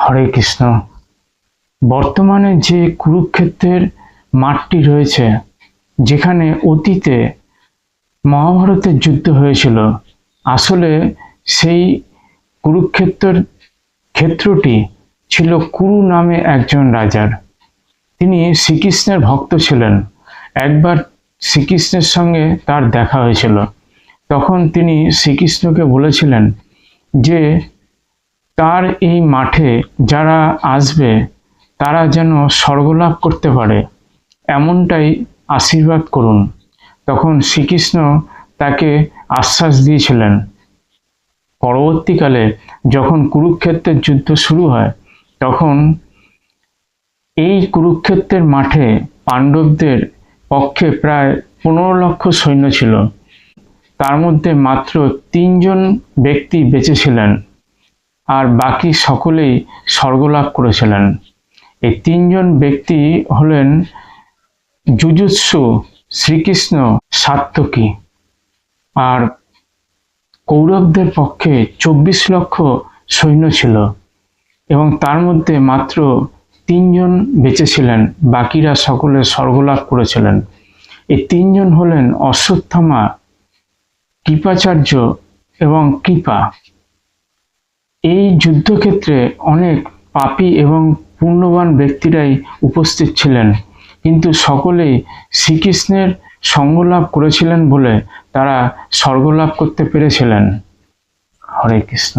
হরে কৃষ্ণ। বর্তমানে যে কুরুক্ষেত্রের মাঠটি রয়েছে, যেখানে অতীতে মহাভারতের যুদ্ধ হয়েছিল, আসলে সেই কুরুক্ষেত্রের ক্ষেত্রটি ছিল কুরু নামে একজন রাজার। তিনি শ্রীকৃষ্ণের ভক্ত ছিলেন। একবার শ্রীকৃষ্ণের সঙ্গে তার দেখা হয়েছিল। তখন তিনি শ্রীকৃষ্ণকে বলেছিলেন যে তার এই মাঠে যারা আসবে, তারা যেন স্বর্গলাভ করতে পারে, এমনটাই আশীর্বাদ করুন। তখন শ্রীকৃষ্ণ তাকে আশ্বাস দিয়েছিলেন। পরবর্তীকালে যখন কুরুক্ষেত্রের যুদ্ধ শুরু হয়, তখন এই কুরুক্ষেত্রের মাঠে পাণ্ডবদের পক্ষে প্রায় পনেরো লক্ষ সৈন্য ছিল। তার মধ্যে মাত্র তিনজন ব্যক্তি বেঁচে ছিলেন। আর বাকি সকলেই স্বর্গলাভ করেছিলেন। এই তিনজন ব্যক্তি হলেন যুজুৎসু শ্রীকৃষ্ণ সাত্তকী আর কৌরবদের পক্ষে চব্বিশ লক্ষ সৈন্য ছিল এবং তার মধ্যে মাত্র তিনজন বেঁচে ছিলেন বাকিরা সকলে স্বর্গলাভ করেছিলেন। এই তিনজন হলেন অশ্বত্থামা, কৃপাচার্য এবং কৃপা। এই যুদ্ধক্ষেত্রে অনেক পাপী এবং পুণ্যবান ব্যক্তিরাই উপস্থিত ছিলেন। কিন্তু সকলেই শ্রীকৃষ্ণের সঙ্গলাভ করেছিলেন বলে তারা স্বর্গলাভ করতে পেরেছিলেন। হরে কৃষ্ণ।